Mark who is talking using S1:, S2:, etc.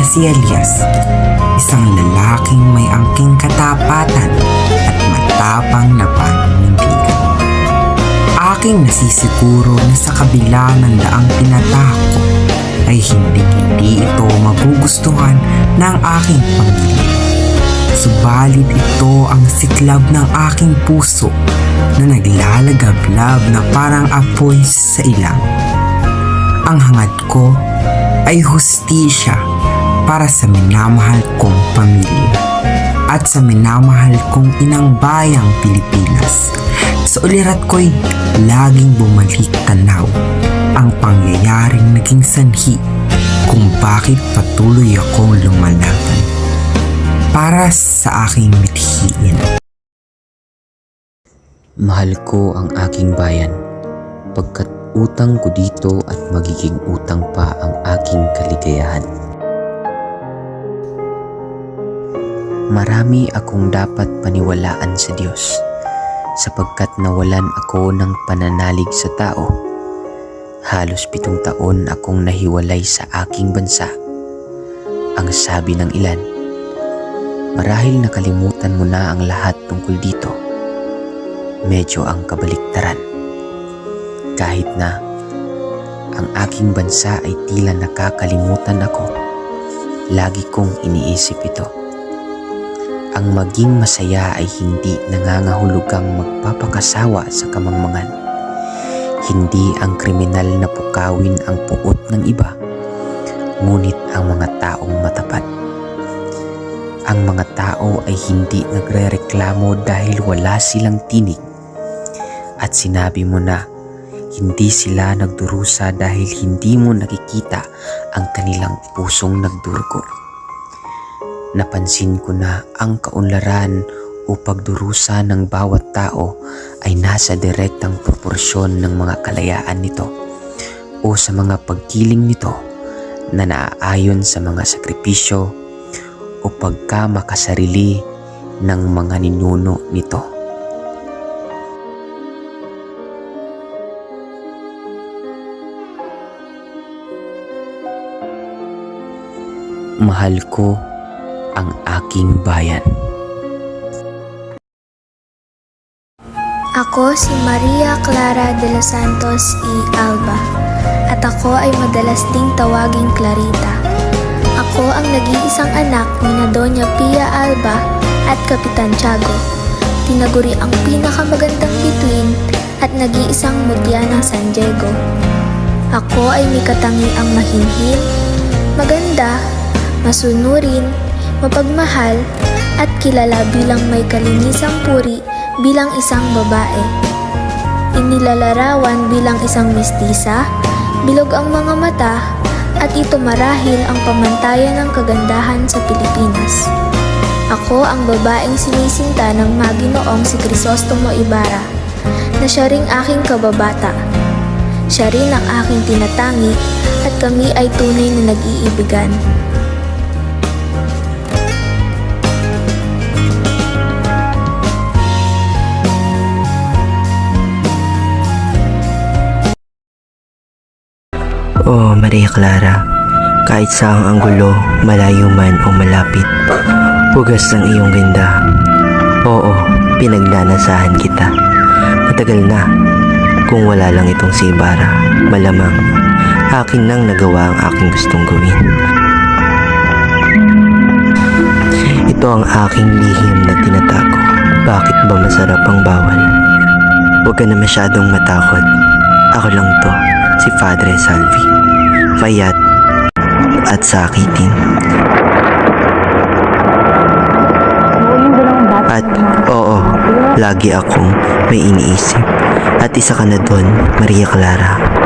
S1: si Elias, isang lalaking may angking katapatan at matapang na paninindigan. Aking nasisiguro na sa kabila ng daang tinatako ay hindi-hindi ito magugustuhan ng aking pamilya. Subalit ito ang siklab ng aking puso na naglalagablab na parang apoy sa ilang. Ang hangad ko ay hustisya para sa minamahal kong pamilya at sa minamahal kong inang bayang Pilipinas. Sa ulirat ko'y laging bumalik tanaw ang pangyayaring naging sanhi kung bakit patuloy akong lumalaban para sa aking mithiin.
S2: Mahal ko ang aking bayan, pagkat utang ko dito at magiging utang pa ang aking kaligayahan. Marami akong dapat paniwalaan sa Diyos, sapagkat nawalan ako ng pananalig sa tao. Halos pitong taon akong nahiwalay sa aking bansa. Ang sabi ng ilan, marahil nakalimutan mo na ang lahat tungkol dito medyo ang kabaliktaran. Kahit na ang aking bansa ay tila nakakalimutan ako, lagi kong iniisip ito. Ang maging masaya ay hindi nangangahulugang magpapakasawa sa kamangmangan. Hindi ang kriminal na pukawin ang puot ng iba, ngunit ang mga taong matapat. Ang mga tao ay hindi nagrereklamo dahil wala silang tinig at sinabi mo na hindi sila nagdurusa dahil hindi mo nakikita ang kanilang pusong nagdurgo. Napansin ko na ang kaunlaran o pagdurusa ng bawat tao ay nasa direktang proporsyon ng mga kalayaan nito o sa mga pagkiling nito na naaayon sa mga sakripisyo o pagkamakasarili ng mga ninuno nito. Mahal ko ang aking bayan.
S3: Ako si Maria Clara de los Santos y Alba at ako ay madalas ding tawaging Clarita. Ako ang nag-iisang anak ni na Doña Pia Alba at Kapitan Tiago. Tinaguri ang pinakamagandang bituin at nag-iisang mutya ng San Diego. Ako ay may katangiang mahinhin, maganda, masunurin, mapagmahal, at kilala bilang may kalinisang puri bilang isang babae. Inilalarawan bilang isang mistisa, bilog ang mga mata, at ito marahil ang pamantayan ng kagandahan sa Pilipinas. Ako ang babaeng sinisinta ng maginoong si Crisostomo Ibarra, na siya ring aking kababata. Siya rin ang aking tinatangi at kami ay tunay na nag-iibigan.
S4: Maria Clara, kahit sa ang anggulo, malayo man o malapit, hugas ng iyong ganda. Oo, pinagnanasahan kita. Matagal na, kung wala lang itong si Ibarra, malamang akin nang nagawa ang aking gustong gawin. Ito ang aking lihim na tinatago. Bakit ba masarap ang bawal? Huwag ka na masyadong matakot. Ako lang to, si Padre Salvi. Payat at sakitin. At oo, lagi akong may iniisip. At isa ka na doon, Maria Clara.